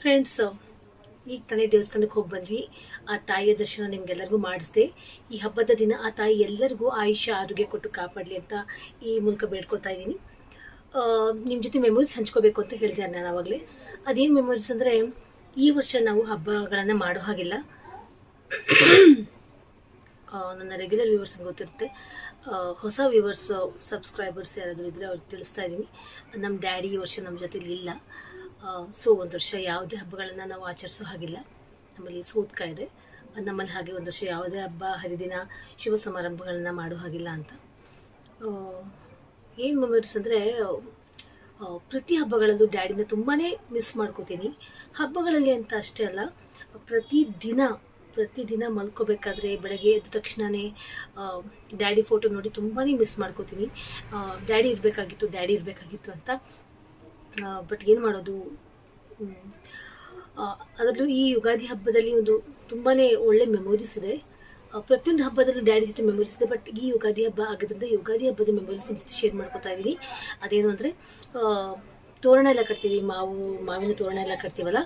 Friends ಈಗ ತಾನೇ ದೇವಸ್ಥಾನಕ್ಕೆ ಹೋಗಿ ಬಂದ್ವಿ. ಆ ತಾಯಿಯ ದರ್ಶನ ನಿಮ್ಗೆಲ್ಲರಿಗೂ ಮಾಡಿಸಿದೆ. ಈ ಹಬ್ಬದ ದಿನ ಆ ತಾಯಿ ಎಲ್ಲರಿಗೂ ಆಯುಷ್ಯ, ಆರೋಗ್ಯ ಕೊಟ್ಟು ಕಾಪಾಡಲಿ ಅಂತ ಈ ಮೂಲಕ ಬೇಡ್ಕೊತಾ ಇದ್ದೀನಿ. ನಿಮ್ಮ ಜೊತೆ ಮೆಮೊರೀಸ್ ಹಂಚ್ಕೋಬೇಕು ಅಂತ ಹೇಳಿದೆ ನಾನು ಆವಾಗಲೇ ಅದೇನು ಮೆಮೊರೀಸ್ ಅಂದರೆ, ಈ ವರ್ಷ ನಾವು ಹಬ್ಬಗಳನ್ನು ಮಾಡೋ ಹಾಗಿಲ್ಲ. ನನ್ನ ರೆಗ್ಯುಲರ್ ವ್ಯೂವರ್ಸ್ ಗೊತ್ತಿರುತ್ತೆ. ಹೊಸ ವ್ಯೂವರ್ಸ್ ಸಬ್ಸ್ಕ್ರೈಬರ್ಸ್ ಯಾರಾದರೂ ಇದ್ದರೆ ಅವ್ರಿಗೆ ತಿಳಿಸ್ತಾ ಇದ್ದೀನಿ. ನಮ್ಮ ಡ್ಯಾಡಿ ಈ ವರ್ಷ ನಮ್ಮ ಜೊತೆಲಿ ಇಲ್ಲ. ಸೊ, ಒಂದು ವರ್ಷ ಯಾವುದೇ ಹಬ್ಬಗಳನ್ನು ನಾವು ಆಚರಿಸೋ ಹಾಗಿಲ್ಲ. ನಮ್ಮಲ್ಲಿ ಸೂತ್ಕ ಇದೆ. ನಮ್ಮಲ್ಲಿ ಹಾಗೆ ಒಂದು ವರ್ಷ ಯಾವುದೇ ಹಬ್ಬ, ಹರಿದಿನ, ಶುಭ ಸಮಾರಂಭಗಳನ್ನ ಮಾಡೋ ಹಾಗಿಲ್ಲ ಅಂತ. ಏನು ಮೆಮೊರೀಸ್ ಅಂದರೆ ಪ್ರತಿ ಹಬ್ಬಗಳಲ್ಲೂ ಡ್ಯಾಡಿನ ತುಂಬಾ ಮಿಸ್ ಮಾಡ್ಕೋತೀನಿ. ಹಬ್ಬಗಳಲ್ಲಿ ಅಂತ ಅಷ್ಟೇ ಅಲ್ಲ, ಪ್ರತಿ ದಿನ ಪ್ರತಿದಿನ ಮಲ್ಕೋಬೇಕಾದ್ರೆ ಬೆಳಗ್ಗೆ ಎದ್ದ ತಕ್ಷಣವೇ ಡ್ಯಾಡಿ ಫೋಟೋ ನೋಡಿ ತುಂಬಾ ಮಿಸ್ ಮಾಡ್ಕೋತೀನಿ. ಡ್ಯಾಡಿ ಇರಬೇಕಾಗಿತ್ತು ಡ್ಯಾಡಿ ಇರಬೇಕಾಗಿತ್ತು ಅಂತ ಬಟ್ ಏನು ಮಾಡೋದು. ಅದರಲ್ಲೂ ಈ ಯುಗಾದಿ ಹಬ್ಬದಲ್ಲಿ ಒಂದು ತುಂಬಾ ಒಳ್ಳೆ ಮೆಮೊರೀಸ್ ಇದೆ. ಪ್ರತಿಯೊಂದು ಹಬ್ಬದಲ್ಲೂ ಡ್ಯಾಡಿ ಜೊತೆ ಮೆಮೊರೀಸ್ ಇದೆ ಬಟ್ ಈ ಯುಗಾದಿ ಹಬ್ಬ ಆಗಿದ್ದರಿಂದ ಯುಗಾದಿ ಹಬ್ಬದ ಮೆಮೊರೀಸ್ ಜೊತೆ ಶೇರ್ ಮಾಡ್ಕೊತಾ ಇದ್ದೀನಿ ಅದೇನು ಅಂದರೆ ತೋರಣ ಎಲ್ಲ ಕಟ್ತೀವಿ, ಮಾವು, ಮಾವಿನ ತೋರಣ ಎಲ್ಲ ಕಟ್ತೀವಲ್ಲ,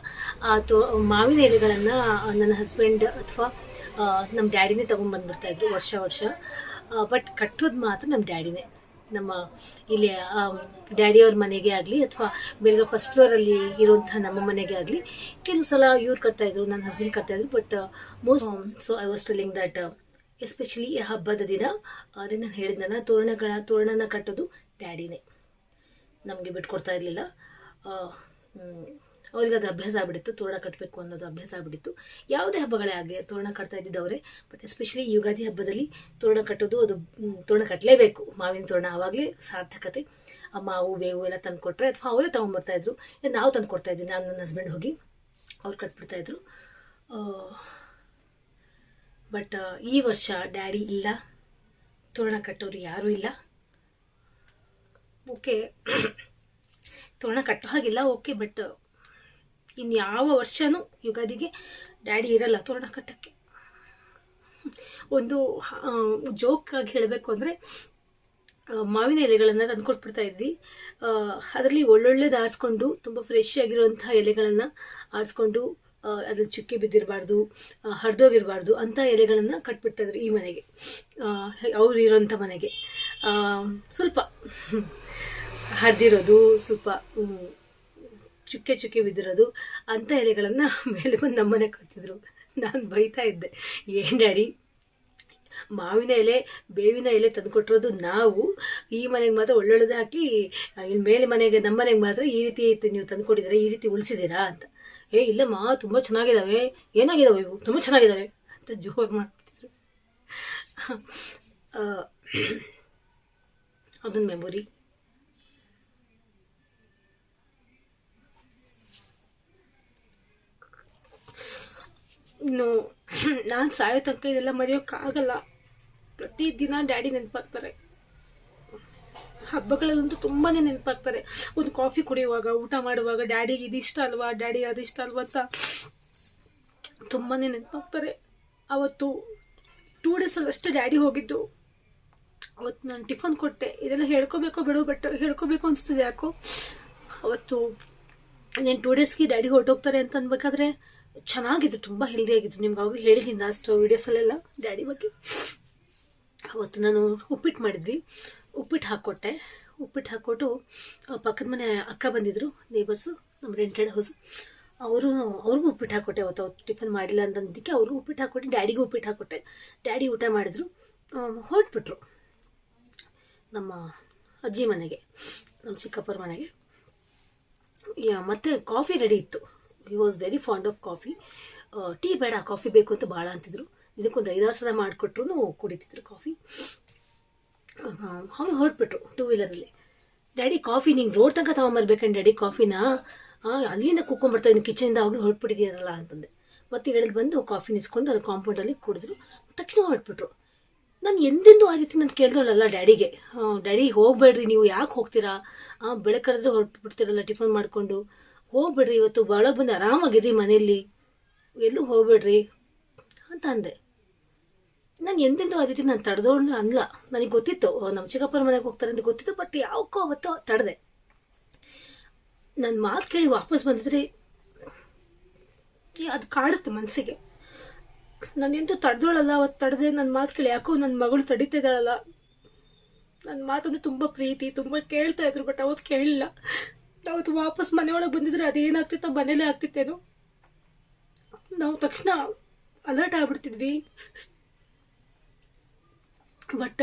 ಆ ತೋ, ಮಾವಿನ ಎಲೆಗಳನ್ನು ನನ್ನ ಹಸ್ಬೆಂಡ್ ಅಥವಾ ನಮ್ಮ ಡ್ಯಾಡಿನೇ ಇದ್ರು ವರ್ಷ ವರ್ಷ. ಬಟ್ ಕಟ್ಟೋದು ಮಾತ್ರ ನಮ್ಮ ಡ್ಯಾಡಿನೇ. ನಮ್ಮ ಇಲ್ಲಿ ಡ್ಯಾಡಿಯವ್ರ ಮನೆಗೆ ಆಗಲಿ ಅಥವಾ ಬೆಳಗ್ಗೆ ಫಸ್ಟ್ ಫ್ಲೋರಲ್ಲಿ ಇರುವಂಥ ನಮ್ಮ ಮನೆಗೆ ಆಗಲಿ ಕೆಲವು ಸಲ ಇವ್ರು ಕಟ್ತಾ ಇದ್ರು ನನ್ನ ಹಸ್ಬೆಂಡ್ ಕಟ್ತಾ ಇದ್ರು but most so I was telling that especially ಈ ಹಬ್ಬದ ದಿನ ಅದೇ ನಾನು ಹೇಳಿದ್ನಲ್ಲ ತೋರಣಗಳ ತೋರಣನ ಕಟ್ಟೋದು ಡ್ಯಾಡಿನೇ. ನಮಗೆ ಬಿಟ್ಕೊಡ್ತಾ ಇರಲಿಲ್ಲ. ಅವ್ರಿಗೆ ಅದು ಅಭ್ಯಾಸ ಆಗ್ಬಿಟ್ಟಿತ್ತು, ತೋರಣ ಕಟ್ಟಬೇಕು ಅನ್ನೋದು ಅಭ್ಯಾಸ ಆಗ್ಬಿಡಿತ್ತು ಯಾವುದೇ ಹಬ್ಬಗಳೇ ಆಗಲಿ, ತೋರಣ ಕಟ್ತಾ ಇದ್ದಿದ್ದವರೇ ಬಟ್ ಎಸ್ಪೆಷಲಿ ಯುಗಾದಿ ಹಬ್ಬದಲ್ಲಿ ತೋರಣ ಕಟ್ಟೋದು ಅದು ತೋರಣ ಕಟ್ಟಲೇಬೇಕು ಮಾವಿನ ತೋರಣ ಆವಾಗಲೇ ಸಾರ್ಥಕತೆ. ಆ ಮಾವು, ಬೇವು ಎಲ್ಲ ತಂದು ಕೊಟ್ಟರೆ ಅಥವಾ ಅವರೇ ತೊಗೊಂಡ್ಬರ್ತಾಯಿದ್ರು ನಾವು ತಂದು ಕೊಡ್ತಾ ಇದ್ವಿ, ನಾನು ನನ್ನ ಹಸ್ಬೆಂಡ್ ಹೋಗಿ ಅವ್ರು ಕಟ್ಬಿಡ್ತಾ ಇದ್ರು. ಬಟ್ ಈ ವರ್ಷ ಡ್ಯಾಡಿ ಇಲ್ಲ, ತೋರಣ ಕಟ್ಟೋರು ಯಾರೂ ಇಲ್ಲ. ಓಕೆ ತೋರಣ ಕಟ್ಟೋ ಹಾಗಿಲ್ಲ ಓಕೆ ಬಟ್ ಇನ್ನು ಯಾವ ವರ್ಷನೂ ಯುಗಾದಿಗೆ ಡ್ಯಾಡಿ ಇರಲ್ಲ ತೋರಣ ಕಟ್ಟಕ್ಕೆ ಒಂದು ಜೋಕ್ ಆಗಿ ಹೇಳಬೇಕು ಅಂದರೆ ಮಾವಿನ ಎಲೆಗಳನ್ನು ತಂದು ಕೊಟ್ಬಿಡ್ತಾ ಇದ್ವಿ. ಅದರಲ್ಲಿ ಒಳ್ಳೊಳ್ಳೇದು ಆರಿಸ್ಕೊಂಡು ತುಂಬ ಫ್ರೆಶ್ ಆಗಿರುವಂಥ ಎಲೆಗಳನ್ನು ಆರಿಸ್ಕೊಂಡು ಅದ್ರಲ್ಲಿ ಚುಕ್ಕಿ ಬಿದ್ದಿರಬಾರ್ದು ಹರಿದೋಗಿರಬಾರ್ದು ಅಂಥ ಎಲೆಗಳನ್ನು ಕಟ್ಬಿಡ್ತಾ ಇದ್ರು ಈ ಮನೆಗೆ. ಅವ್ರು ಇರೋಂಥ ಮನೆಗೆ. ಸ್ವಲ್ಪ ಹರಿದಿರೋದು, ಸ್ವಲ್ಪ ಚುಕ್ಕೆ ಚುಕ್ಕೆ ಬಿದ್ದಿರೋದು ಅಂಥ ಎಲೆಗಳನ್ನು ಮೇಲೆ ಬಂದು ನಮ್ಮನೆ ಕಟ್ತಿದ್ರು. ನಾನು ಬೈತಾ ಇದ್ದೆ, ಏನು ಡ್ಯಾಡಿ, ಮಾವಿನ ಎಲೆ, ಬೇವಿನ ಎಲೆ ತಂದುಕೊಟ್ಟಿರೋದು ನಾವು. ಈ ಮನೆಗೆ ಮಾತ್ರ ಒಳ್ಳೊಳ್ಳೆದು ಹಾಕಿ ಇಲ್ಲಿ ಮೇಲೆ ಮನೆಗೆ, ನಮ್ಮ ಮನೆಗೆ ಮಾತ್ರ ಈ ರೀತಿ ಇತ್ತು ನೀವು ತಂದುಕೊಟ್ಟಿದ್ದೀರಾ, ಈ ರೀತಿ ಉಳಿಸಿದ್ದೀರಾ ಅಂತ. ಏ, ಇಲ್ಲಮ್ಮ, ತುಂಬ ಚೆನ್ನಾಗಿದ್ದಾವೆ ಏನಾಗಿದ್ದಾವೆ ಇವು? ತುಂಬ ಚೆನ್ನಾಗಿದ್ದಾವೆ ಅಂತ ಜೋರು ಮಾಡ್ತಿದ್ರು. ಅದೊಂದು ಮೆಮೊರಿ ಇನ್ನು ನಾನು ಸಾಯೋ ತನಕ ಇದೆಲ್ಲ ಮರೆಯೋಕ್ಕಾಗಲ್ಲ ಪ್ರತಿದಿನ ಡ್ಯಾಡಿ ನೆನಪಾಗ್ತಾರೆ. ಹಬ್ಬಗಳಲ್ಲಂತೂ ತುಂಬಾ ನೆನಪಾಗ್ತಾರೆ. ಒಂದು ಕಾಫಿ ಕುಡಿಯುವಾಗ, ಊಟ ಮಾಡುವಾಗ, ಡ್ಯಾಡಿಗೆ ಇದಿಷ್ಟ ಅಲ್ವಾ? ಡ್ಯಾಡಿ ಅದಿಷ್ಟ ಅಲ್ವಾ? ಅಂತ ತುಂಬಾ ನೆನಪಾಗ್ತಾರೆ. ಅವತ್ತು ಟೂ ಡೇಸಲ್ಲಿ ಅಷ್ಟೇ ಡ್ಯಾಡಿ ಹೋಗಿದ್ದು. ಅವತ್ತು ನಾನು ಟಿಫನ್ ಕೊಟ್ಟೆ. ಇದೆಲ್ಲ ಹೇಳ್ಕೋಬೇಕೋ ಬಿಡು, ಬಟ್ ಹೇಳ್ಕೋಬೇಕು ಅನಿಸ್ತದೆ ಯಾಕೋ. ಅವತ್ತು ಇನ್ನೇನು ಟೂ ಡೇಸ್ಗೆ ಡ್ಯಾಡಿ ಹೊರಟೋಗ್ತಾರೆ ಅಂತ ಅನ್ಬೇಕಾದ್ರೆ ಚೆನ್ನಾಗಿತ್ತು ತುಂಬ ಹೆಲ್ದಿ ಆಗಿತ್ತು ನಿಮ್ಗೆ ಅವಾಗ ಹೇಳಿದ್ದೀನಿ ಲಾಸ್ಟ್ ವೀಡಿಯೋಸಲ್ಲೆಲ್ಲ ಡ್ಯಾಡಿ ಬಗ್ಗೆ. ಅವತ್ತು ನಾನು ಉಪ್ಪಿಟ್ಟು ಮಾಡಿದ್ವಿ. ಉಪ್ಪಿಟ್ಟು ಹಾಕ್ಕೊಟ್ಟೆ. ಉಪ್ಪಿಟ್ಟು ಹಾಕ್ಕೊಟ್ಟು ಪಕ್ಕದ ಮನೆ ಅಕ್ಕ ಬಂದಿದ್ದರು ನೇಬರ್ಸು ನಮ್ಮ ರೆಂಟೆಡ್ ಹೌಸ್ ಅವರು, ಅವ್ರಿಗೂ ಉಪ್ಪಿಟ್ಟು ಹಾಕ್ಕೊಟ್ಟೆ ಅವತ್ತು. ಅವತ್ತು ಟಿಫನ್ ಮಾಡಿಲ್ಲ ಅಂತಂದಕ್ಕೆ ಅವ್ರಿಗೂ ಉಪ್ಪಿಟ್ಟು ಹಾಕ್ಕೊಟ್ಟು ಡ್ಯಾಡಿಗೂ ಉಪ್ಪಿಟ್ಟು ಹಾಕ್ಕೊಟ್ಟೆ. ಡ್ಯಾಡಿ ಊಟ ಮಾಡಿದ್ರು. ಹೊರಟ್ಬಿಟ್ರು. ನಮ್ಮ ಅಜ್ಜಿ ಮನೆಗೆ, ನಮ್ಮ ಚಿಕ್ಕಪ್ಪರ ಮನೆಗೆ. ಮತ್ತೆ ಕಾಫಿ ರೆಡಿ ಇತ್ತು. He was very fond of coffee tea ಬೇಡ ಕಾಫಿ ಬೇಕು ಅಂತ ಭಾಳ ಅಂತಿದ್ರು. ಇದಕ್ಕೊಂದು ಐದಾರು ಸಲ ಮಾಡಿಕೊಟ್ರು ಕುಡಿತಿದ್ರು ಕಾಫಿ ಅವ್ರು ಹೊರಟ್ಬಿಟ್ರು ಟೂ ವೀಲರಲ್ಲಿ ಡ್ಯಾಡಿ ಕಾಫಿ ನಿಂಗೆ ರೋಡ್ ತನಕ ತೊಗೊಂಬರ್ಬೇಕಂಡ್ ಡ್ಯಾಡಿ ಕಾಫಿನ ಅಲ್ಲಿಂದ ಕುಕ್ಕೊಂಬರ್ತಾ ಇನ್ನು ಕಿಚನಿಂದ ಅವ್ರು ಹೊರಟ್ಬಿಟ್ಟಿದ್ದೀರಲ್ಲ ಅಂತಂದೆ. ಮತ್ತೆ ಹೇಳಿದ್ ಬಂದು ಕಾಫಿ ನಿಸ್ಕೊಂಡು ಅದು ಕಾಂಪೌಂಡಲ್ಲಿ ಕುಡಿದ್ರು. ತಕ್ಷಣ ಹೊರಟ್ಬಿಟ್ರು. ನಾನು ಎಂದೆಂದೂ ಆ ರೀತಿ ನಾನು ಕೇಳ್ದೋಳಲ್ಲ ಡ್ಯಾಡಿಗೆ ಡ್ಯಾಡಿ ಹೋಗಬೇಡ್ರಿ, ನೀವು ಯಾಕೆ ಹೋಗ್ತೀರಾ? ಬೆಳೆ ಬೆಳಗ್ಗೆ ಕರೆದ್ರೆ ಹೊರಟು ಬಿಡ್ತೀರಲ್ಲ ಟಿಫನ್ ಮಾಡಿಕೊಂಡು. ಹೋಗ್ಬೇಡ್ರಿ ಇವತ್ತು ಭಾಳ ಬಂದು ಆರಾಮಾಗಿರಿ ಮನೆಯಲ್ಲಿ. ಎಲ್ಲೂ ಹೋಗ್ಬೇಡ್ರಿ ಅಂತ ಅಂದೆ. ನಾನು ಎಂದೆಂದೂ ಆ ರೀತಿ ನಾನು ತಡೆದೋಳು ಅನ್ಲ ನನಗೆ ಗೊತ್ತಿತ್ತು ನಮ್ಮ ಚಿಕ್ಕಪ್ಪರ ಮನೆಗೆ ಹೋಗ್ತಾರೆ ಅಂತ ಗೊತ್ತಿತ್ತು ಬಟ್ ಯಾವಕ್ಕೋ ಅವತ್ತು ತಡೆದೆ. ನನ್ನ ಮಾತು ಕೇಳಿ ವಾಪಸ್ ಬಂದಿದ್ರೆ ಅದು ಕಾಡುತ್ತೆ ಮನಸ್ಸಿಗೆ ನಾನೆಂತೂ ತಡೆದೋಳಲ್ಲ ಅವತ್ತು ತಡೆದೆ ನನ್ನ ಮಾತು ಕೇಳಿ ಯಾಕೋ ನನ್ನ ಮಗಳು ತಡೀತಿದ್ದಾಳಲ್ಲ. ನನ್ನ ಮಾತಂದ್ರೆ ತುಂಬ ಪ್ರೀತಿ, ತುಂಬ ಕೇಳ್ತಾ ಇದ್ರು ಬಟ್ ಅವತ್ತು ಕೇಳಲಿಲ್ಲ ಅವತ್ತು ವಾಪಸ್ ಮನೆಯೊಳಗೆ ಬಂದಿದ್ರೆ ಅದೇನಾಗ್ತಿತ್ತೋ ಮನೇಲೇ ಆಗ್ತಿತ್ತೇನೋ. ನಾವು ತಕ್ಷಣ ಅಲರ್ಟ್ ಆಗ್ಬಿಡ್ತಿದ್ವಿ. ಬಟ್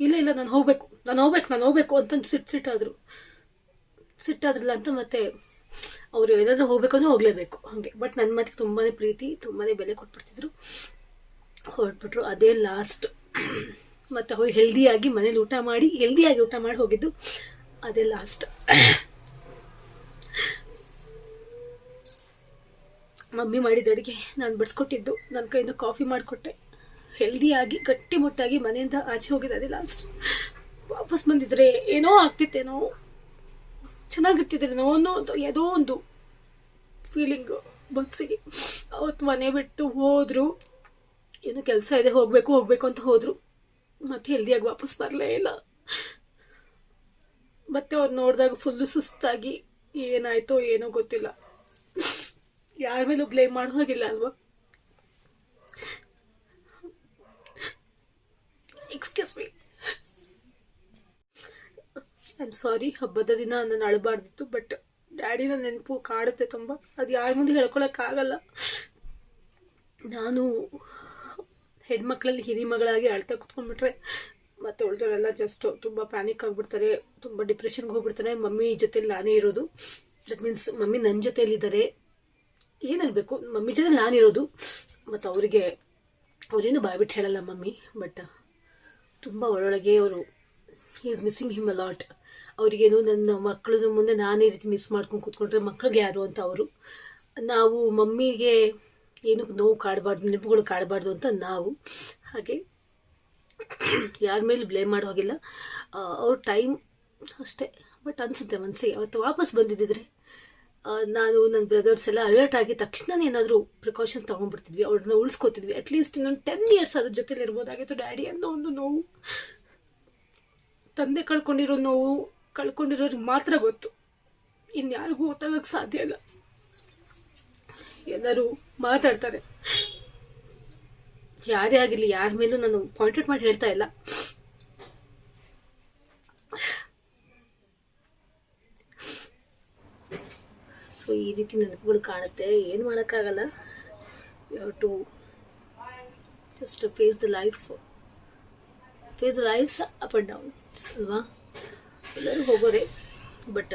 ಇಲ್ಲ ಇಲ್ಲ, ನಾನು ಹೋಗ್ಬೇಕು ನಾನು ಹೋಗ್ಬೇಕು ನಾನು ಹೋಗ್ಬೇಕು ಅಂತಂದು ಸಿಟ್ಟು ಸಿಟ್ಟಾದ್ರು. ಸಿಟ್ಟಾದ್ರಲ್ಲ ಅಂತ ಮತ್ತೆ ಅವರು ಏನಾದರೂ ಹೋಗ್ಬೇಕಂದ್ರೆ ಹೋಗಲೇಬೇಕು, ಹಾಗೆ. ಬಟ್ ನನ್ನ ಮಾತಿಗೆ ತುಂಬಾ ಪ್ರೀತಿ ತುಂಬಾ ಬೆಲೆ ಕೊಟ್ಬಿಡ್ತಿದ್ರು. ಹೊರಟ್ಬಿಟ್ರು ಅದೇ ಲಾಸ್ಟ್ ಮತ್ತು ಅವ್ರು ಹೆಲ್ದಿಯಾಗಿ ಮನೇಲಿ ಊಟ ಮಾಡಿ ಹೆಲ್ದಿಯಾಗಿ ಊಟ ಮಾಡಿ ಹೋಗಿದ್ದು. ಅದೇ ಲಾಸ್ಟ್ ಮಮ್ಮಿ ಮಾಡಿದ ಅಡುಗೆ ನಾನು ಬಡಿಸ್ಕೊಟ್ಟಿದ್ದು. ನನ್ನ ಕೈಯಿಂದ ಕಾಫಿ ಮಾಡಿಕೊಟ್ಟೆ. ಹೆಲ್ದಿಯಾಗಿ ಗಟ್ಟಿಮುಟ್ಟಾಗಿ ಮನೆಯಿಂದ ಆಚೆ ಹೋಗಿದ್ದು. ಅದೇ ಲಾಸ್ಟ್ ವಾಪಸ್ ಬಂದಿದ್ರೆ ಏನೋ ಆಗ್ತಿತ್ತೇನೋ. ಚೆನ್ನಾಗಿರ್ತಿದ್ದೇನೋ ಅನ್ನೋ ಒಂದು, ಯಾವುದೋ ಒಂದು ಫೀಲಿಂಗ್ ಮನಸ್ಸಿಗೆ ಅವತ್ತು ಮನೆ ಬಿಟ್ಟು ಹೋದರು. ಏನೋ ಕೆಲಸ ಇದೆ, ಹೋಗಬೇಕು ಹೋಗಬೇಕು ಅಂತ ಹೋದರು. ಮತ್ತೆ ಹೆಲ್ದಿಯಾಗಿ ವಾಪಸ್ ಬರಲೇ ಇಲ್ಲ. ಮತ್ತೆ ಅವ್ರು ನೋಡಿದಾಗ ಫುಲ್ಲು ಸುಸ್ತಾಗಿ ಏನಾಯ್ತೋ ಏನೋ ಗೊತ್ತಿಲ್ಲ. ಯಾರ ಮೇಲೂ ಬ್ಲೇಮ್ ಮಾಡೋ ಹಾಗಿಲ್ಲ ಅಲ್ವಾ? ಎಕ್ಸ್ಕ್ಯೂಸ್ ಮೀ ಐ ಸಾರಿ ಹಬ್ಬದ ದಿನ ನಾನು ಅಳಬಾರ್ದಿತ್ತು ಬಟ್ ಡ್ಯಾಡಿನ ನೆನಪು ಕಾಡುತ್ತೆ ತುಂಬ. ಅದು ಯಾರ ಮುಂದೆ ಹೇಳ್ಕೊಳಕ್ಕಾಗಲ್ಲ ನಾನು ಹೆಣ್ಮಕ್ಳಲ್ಲಿ ಹಿರಿ ಮಗಳಾಗಿ ಅಳ್ತಾ ಕುತ್ಕೊಂಡ್ಬಿಟ್ರೆ ಮತ್ತು ಉಳಿದವರೆಲ್ಲ ಜಸ್ಟ್ ತುಂಬ ಪ್ಯಾನಿಕ್ ಆಗಿಬಿಡ್ತಾರೆ, ತುಂಬ ಡಿಪ್ರೆಷನ್ಗೆ ಹೋಗ್ಬಿಡ್ತಾರೆ. ಮಮ್ಮಿ ಜೊತೆಲಿ ನಾನೇ ಇರೋದು. ದಟ್ ಮೀನ್ಸ್ ಮಮ್ಮಿ ನನ್ನ ಜೊತೆಯಲ್ಲಿದ್ದಾರೆ ಏನಲ್ಬೇಕು ಮಮ್ಮಿ ಜೊತೆ ನಾನಿರೋದು ಮತ್ತು ಅವರಿಗೆ, ಅವರೇನು ಬಾಯ್ಬಿಟ್ಟು ಹೇಳಲ್ಲ ಮಮ್ಮಿ ಬಟ್ ತುಂಬ ಒಳೊಳಗೆ ಅವರು is missing him a lot lot ಅವರಿಗೇನು ನನ್ನ ಮಕ್ಕಳ ಮುಂದೆ ನಾನೇ ರೀತಿ ಮಿಸ್ ಮಾಡ್ಕೊಂಡು ಕೂತ್ಕೊಂಡ್ರೆ ಮಕ್ಳಿಗೆ ಯಾರು ಅಂತ ಅವರು. ನಾವು ಮಮ್ಮಿಗೆ ಏನು, ನೋವು ಕಾಡಬಾರ್ದು, ನೆನಪುಗಳು ಕಾಡಬಾರ್ದು ಅಂತ ನಾವು. ಹಾಗೆ ಯಾರ ಮೇಲೆ ಬ್ಲೇಮ್ ಮಾಡೋ ಹೋಗಿಲ್ಲ. ಅವ್ರ ಟೈಮ್ ಅಷ್ಟೇ. ಬಟ್ ಅನಿಸುತ್ತೆ ಮನಸ್ಸಿಗೆ ಅವತ್ತು ವಾಪಸ್ ಬಂದಿದ್ದಿದ್ರೆ ನಾನು ನನ್ನ ಬ್ರದರ್ಸ್ ಎಲ್ಲ ಅಲರ್ಟ್ ಆಗಿ ತಕ್ಷಣ ಏನಾದರೂ ಪ್ರಿಕಾಷನ್ಸ್ ತೊಗೊಂಡ್ಬಿಡ್ತಿದ್ವಿ. ಅವ್ರನ್ನ ಉಳಿಸ್ಕೊತಿದ್ವಿ. ಅಟ್ಲೀಸ್ಟ್ ಇನ್ನೊಂದು ಟೆನ್ ಇಯರ್ಸ್ ಅದ್ರ ಜೊತೆಲಿ ಇರ್ಬೋದಾಗಿತ್ತು. ಡ್ಯಾಡಿ ಅನ್ನೋ ಒಂದು ನೋವು, ತಂದೆ ಕಳ್ಕೊಂಡಿರೋ ನೋವು, ಕಳ್ಕೊಂಡಿರೋರಿಗೆ ಮಾತ್ರ ಗೊತ್ತು. ಇನ್ಯಾರಿಗೂ ಗೊತ್ತಾಗಕ್ಕೆ ಸಾಧ್ಯ ಇಲ್ಲ. ಎಲ್ಲರೂ ಮಾತಾಡ್ತಾರೆ. ಯಾರೇ ಆಗಿರಲಿ, ಯಾರ ಮೇಲೂ ನಾನು ಪಾಯಿಂಟ್ ಮಾಡಿ ಹೇಳ್ತಾ ಇಲ್ಲ. ಸೊ ಈ ರೀತಿ ನೆನಪುಗಳು ಕಾಣುತ್ತೆ. ಏನು ಮಾಡೋಕ್ಕಾಗಲ್ಲ. You to just face the life face the life's up and down ಅಲ್ವಾ? ಎಲ್ಲರೂ ಹೋಗೋರೆ ಬಟ್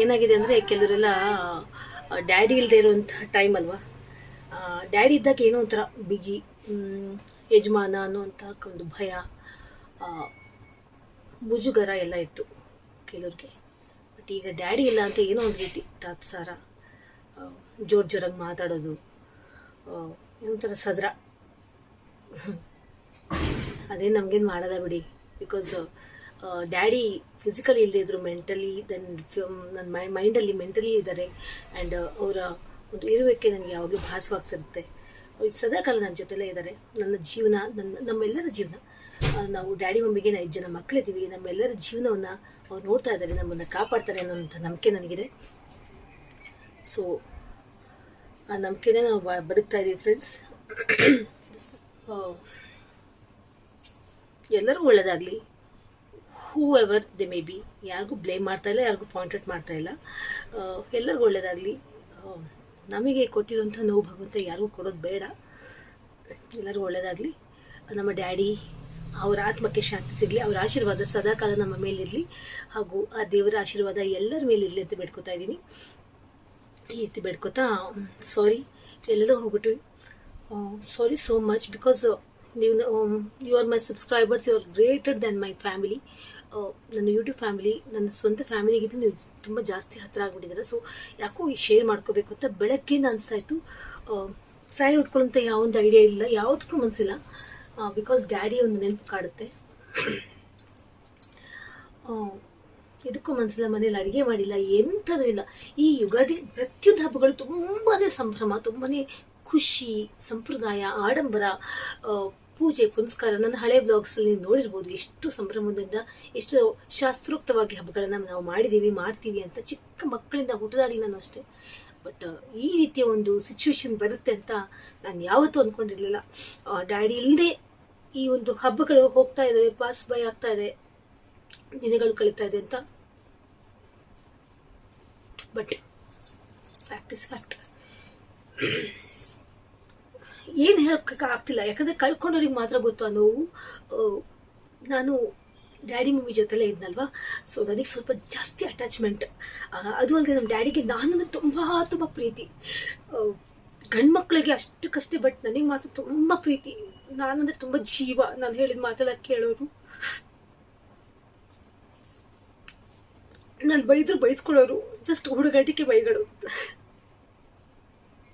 ಏನಾಗಿದೆ ಅಂದರೆ, ಕೆಲವರೆಲ್ಲ ಡ್ಯಾಡಿ ಇಲ್ಲದೆ ಇರುವಂಥ ಟೈಮ್ ಅಲ್ವಾ? ಡ್ಯಾಡಿ ಇದ್ದಾಗ ಏನೋ ಒಂಥರ ಬಿಗಿ ಯಜಮಾನ ಅನ್ನುವಂಥ ಒಂದು ಭಯ ಮುಜುಗರ ಎಲ್ಲ ಇತ್ತು ಕೆಲವ್ರಿಗೆ. ಬಟ್ ಈಗ ಡ್ಯಾಡಿ ಇಲ್ಲ ಅಂತ ಏನೋ ಒಂದು ರೀತಿ ತಾತ್ಸಾರ ಜೋರು ಜೋರ್ ಜೋರಾಗಿ ಮಾತಾಡೋದು ಒಂಥರ ಸದ್ರ. ಅದೇ ನಮಗೇನು ಮಾಡೋದ ಬಿಡಿ ಬಿಕಾಸ್ ಡ್ಯಾಡಿ ಫಿಸಿಕಲಿ ಇಲ್ಲದೆ ಇದ್ರು ಮೆಂಟಲಿ ದೆನ್ ನನ್ನ ಮೈ ಮೈಂಡಲ್ಲಿ ಮೆಂಟಲಿ ಇದ್ದಾರೆ ಆ್ಯಂಡ್ ಅವರ ಒಂದು ಇರುವಿಕೆ ನನಗೆ ಯಾವಾಗಲೂ ಭಾಸವಾಗ್ತಿರುತ್ತೆ. ಅವ್ರು ಸದಾಕಾಲ ನನ್ನ ಜೊತೆಲೇ ಇದ್ದಾರೆ ನನ್ನ ಜೀವನ ನನ್ನ ನಮ್ಮೆಲ್ಲರ ಜೀವನ. ನಾವು ಡ್ಯಾಡಿ ಮಮ್ಮಿಗೆ ಐದು ಜನ ಮಕ್ಕಳಿದ್ದೀವಿ ನಮ್ಮೆಲ್ಲರ ಜೀವನವನ್ನು ಅವ್ರು ನೋಡ್ತಾ ಇದ್ದಾರೆ ನಮ್ಮನ್ನು ಕಾಪಾಡ್ತಾರೆ ಅನ್ನೋಂಥ ನಂಬಿಕೆ ನನಗಿದೆ. ಸೊ ಆ ನಂಬಿಕೆನೇ ನಾವು ಬ- ಬದುಕ್ತಾ ಇದ್ದೀವಿ ಫ್ರೆಂಡ್ಸ್ ಎಲ್ಲರೂ ಒಳ್ಳೆಯದಾಗಲಿ whoever they may be ಯಾರಿಗೂ ಬ್ಲೇಮ್ ಮಾಡ್ತಾ ಇಲ್ಲ, ಯಾರಿಗೂ ಪಾಯಿಂಟೆಡ್ ಮಾಡ್ತಾ ಇಲ್ಲ. ಎಲ್ಲರಿಗೂ ಒಳ್ಳೆಯದಾಗಲಿ ನಮಗೆ ಕೊಟ್ಟಿರುವಂಥ ನೋವು ಭಗವಂತ ಯಾರಿಗೂ ಕೊಡೋದು ಬೇಡ. ಎಲ್ಲರಿಗೂ ಒಳ್ಳೆಯದಾಗಲಿ ನಮ್ಮ ಡ್ಯಾಡಿ, ಅವರ ಆತ್ಮಕ್ಕೆ ಶಾಂತಿ ಸಿಗಲಿ, ಅವರ ಆಶೀರ್ವಾದ ಸದಾಕಾಲ ನಮ್ಮ ಮೇಲಿರಲಿ. ಹಾಗೂ ಆ ದೇವರ ಆಶೀರ್ವಾದ ಎಲ್ಲರ ಮೇಲಿರಲಿ ಅಂತ ಬೇಡ್ಕೊತಾ ಇದ್ದೀನಿ. ಈ ರೀತಿ ಬೇಡ್ಕೊತಾ ಸಾರಿ ಎಲ್ಲೆಲ್ಲೋ ಹೋಗ್ಬಿಟ್ಟು ಸಾರಿ ಸೋ ಮಚ್ ಬಿಕಾಸ್ ನೀವು you are my subscribers you are greater than my family ನನ್ನ ಯೂಟ್ಯೂಬ್ ಫ್ಯಾಮಿಲಿ ನನ್ನ ಸ್ವಂತ ಫ್ಯಾಮಿಲಿಗಿಂತ ನೀವು ತುಂಬ ಜಾಸ್ತಿ ಹತ್ತಿರ ಆಗಿಬಿಟ್ಟಿದ್ದಾರೆ. ಸೊ ಯಾಕೋ ಈ ಶೇರ್ ಮಾಡ್ಕೋಬೇಕು ಅಂತ ಬೆಳಗ್ಗೆಯಿಂದ ಅನಿಸ್ತಾ ಇತ್ತು. ಸ್ಯಾರಿ ಉಟ್ಕೊಳ್ಳೋಂಥ ಯಾವೊಂದು ಐಡಿಯಾ ಇಲ್ಲ, ಯಾವುದಕ್ಕೂ ಮನಸ್ಸಿಲ್ಲ ಬಿಕಾಸ್ ಡ್ಯಾಡಿ ಒಂದು ನೆನಪು ಕಾಡುತ್ತೆ. ಇದಕ್ಕೂ ಮನಸ್ಸಿಲ್ಲ ಮನೇಲಿ ಅಡುಗೆ ಮಾಡಿಲ್ಲ, ಎಂಥದೂ ಇಲ್ಲ. ಈ ಯುಗಾದಿ ಪ್ರತಿಯೊಂದು ಹಬ್ಬಗಳು ತುಂಬಾ ಸಂಭ್ರಮ ತುಂಬಾ ಖುಷಿ, ಸಂಪ್ರದಾಯ, ಆಡಂಬರ ಪೂಜೆ, ಪುನಸ್ಕಾರ ನನ್ನ ಹಳೆ ಬ್ಲಾಗ್ಸಲ್ಲಿ ನೀವು ನೋಡಿರ್ಬೋದು ಎಷ್ಟು ಸಂಭ್ರಮದಿಂದ, ಎಷ್ಟು ಶಾಸ್ತ್ರೋಕ್ತವಾಗಿ ಹಬ್ಬಗಳನ್ನು ನಾವು ಮಾಡಿದ್ದೀವಿ ಮಾಡ್ತೀವಿ ಅಂತ ಚಿಕ್ಕ ಮಕ್ಕಳಿಂದ ಹುಟ್ಟದಾಗಿ ನಾನು ಅಷ್ಟೇ. ಬಟ್ ಈ ರೀತಿಯ ಒಂದು ಸಿಚುವೇಶನ್ ಬರುತ್ತೆ ಅಂತ ನಾನು ಯಾವತ್ತೂ ಅಂದ್ಕೊಂಡಿರಲಿಲ್ಲ ಡ್ಯಾಡಿ ಇಲ್ಲದೆ ಈ ಒಂದು ಹಬ್ಬಗಳು ಹೋಗ್ತಾ ಇದ್ದಾವೆ ಪಾಸ್ ಬೈ ಆಗ್ತಾ ಇದೆ, ದಿನಗಳು ಕಳೀತಾ ಇದೆ ಅಂತ. ಬಟ್ ಫ್ಯಾಕ್ಟ್ ಇಸ್ ಫ್ಯಾಕ್ಟ್ ಏನು ಹೇಳೋಕ್ಕೆ ಆಗ್ತಿಲ್ಲ. ಯಾಕಂದರೆ ಕಳ್ಕೊಂಡವ್ರಿಗೆ ಮಾತ್ರ ಗೊತ್ತು. ಆ ನಾನು ಡ್ಯಾಡಿ ಮಮ್ಮಿ ಜೊತೆಲೇ ಇದ್ನಲ್ವಾ? ಸೊ ನನಗೆ ಸ್ವಲ್ಪ ಜಾಸ್ತಿ ಅಟ್ಯಾಚ್ಮೆಂಟ್ ಅದು ಅಲ್ಲದೆ ನಮ್ಮ ಡ್ಯಾಡಿಗೆ ನಾನು ತುಂಬ ತುಂಬ ಪ್ರೀತಿ. ಗಂಡು ಮಕ್ಕಳಿಗೆ ಅಷ್ಟಕ್ಕಷ್ಟೇ ಬಟ್ ನನಗೆ ಮಾತ್ರ ತುಂಬ ಪ್ರೀತಿ. ನಾನಂದ್ರೆ ತುಂಬ ಜೀವ. ನಾನು ಹೇಳಿದ ಮಾತೆಲ್ಲ ಕೇಳೋರು ನಾನು ಬೈದ್ರು ಬೈಸ್ಕೊಳ್ಳೋರು ಜಸ್ಟ್ ಹುಡುಗಾಟಿಕೆ ಬೈಗಳು.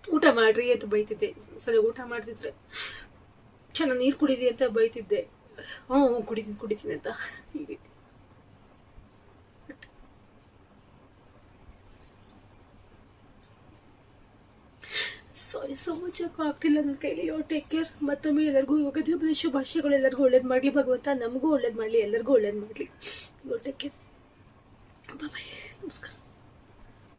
ಊಟ ಮಾಡ್ರಿ ಅಂತ ಬೈತಿದ್ದೆ. ಸರಿ, ಊಟ ಮಾಡ್ತಿದ್ರೆ ಚೆನ್ನಾಗಿ ನೀರು ಕುಡೀರಿ ಅಂತ ಬೈತಿದ್ದೆ. ಹ್ಞೂ ಹ್ಞೂ, ಕುಡಿತೀನಿ ಕುಡಿತೀನಿ ಅಂತ ರೀತಿ. ಸಾರಿ ಸೊ ಮಚ್ ಆಗ್ತಿಲ್ಲ ನನ್ನ ಕೈಲಿ. ಯೋ ಟೇಕ್ ಕೇರ್ ಮತ್ತೊಮ್ಮೆ ಎಲ್ಲರಿಗೂ ಯೋಗ ಪ್ರದೇಶ ಶುಭಾಶಯಗಳು ಎಲ್ಲರಿಗೂ ಒಳ್ಳೇದು ಮಾಡಲಿ ಭಗವಂತ. ನಮಗೂ ಒಳ್ಳೇದು ಮಾಡಲಿ, ಎಲ್ಲರಿಗೂ ಒಳ್ಳೇದು ಮಾಡಲಿ. ಯೋ ಟೇಕ್ ಕೇರ್ ಬಾಯ್ ನಮಸ್ಕಾರ.